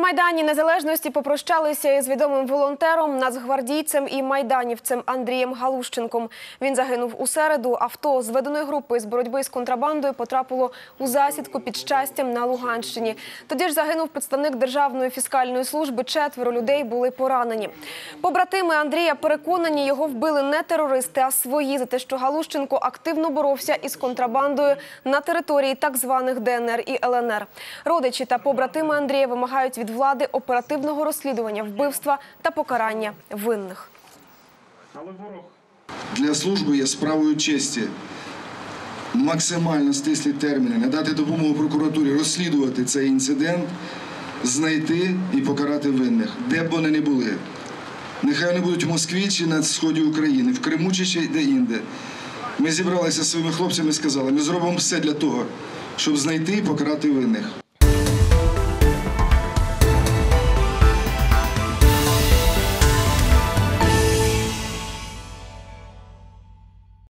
Майдані Незалежності попрощалися із відомим волонтером, нацгвардійцем і майданівцем Андрієм Галущенком. Він загинув у середу. Авто зведеної групи з боротьби з контрабандою потрапило у засідку під щастям на Луганщині. Тоді ж загинув представник Державної фіскальної служби. Четверо людей були поранені. Побратими Андрія переконані, його вбили не терористи, а свої за те, що Галущенко активно боровся із контрабандою на території так званих ДНР і ЛНР. Родичі та побратими Андрія вимагають від влади оперативного розслідування вбивства та покарання винних. Для служби є справою честі максимально стислі терміни, надати допомогу прокуратурі розслідувати цей інцидент, знайти і покарати винних, де б вони не були. Нехай вони будуть в Москві чи на сході України, в Криму чи ще де-інде. Ми зібралися зі своїми хлопцями і сказали, ми зробимо все для того, щоб знайти і покарати винних.